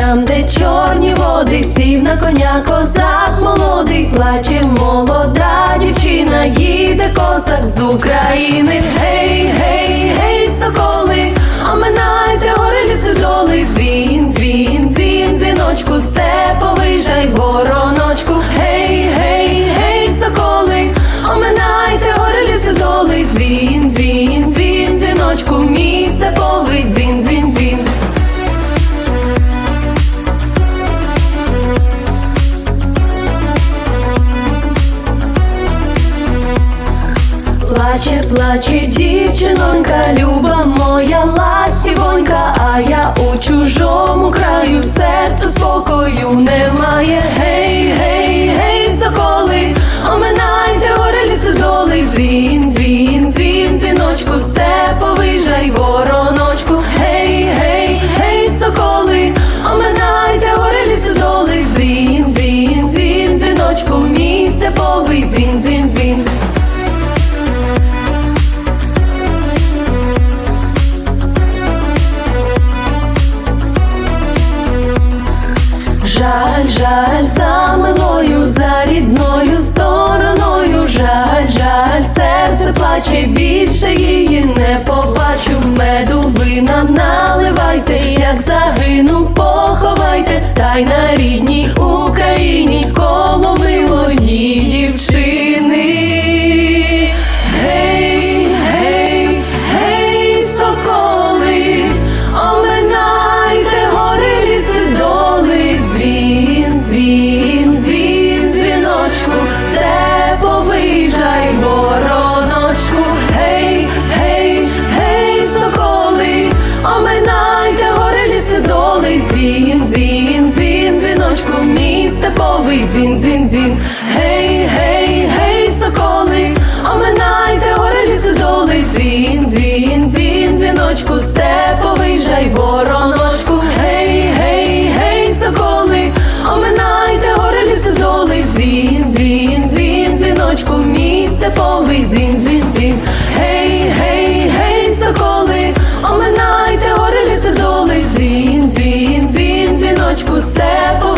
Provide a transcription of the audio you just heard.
там, де чорні води, сів на коня козак молодий, плаче молода дівчина, їде козак з України. Гей, гей, гей, соколи, а минайте гори ліси доли. Дзвін, дзвін, дзвін, дзвіночку, степовий жай вороночку. Гей, гей, гей, соколи, а минайте гори ліси доли. Дзвін, дзвін, дзвін, дзвіночку, мій Плаче, плаче дівчинонька, люба Жаль, жаль, за милою, степовий дзвін, дзвін, дзвін, гей, гей, гей, соколи, оминайте гори ліси доли, дзвін, дзвін, дзвін, дзвіночку, степовий жай вороночку, гей, гей, гей, соколи, оминайте гори ліси доли, дзвін, дзвін, дзвін, дзвіночку, мій степовий дзвін, дзвін, дзвін, гей, гей, гей, соколи, оминайте гори ліси доли, дзвін, дзвін, дзвін, дзвіночку, степовий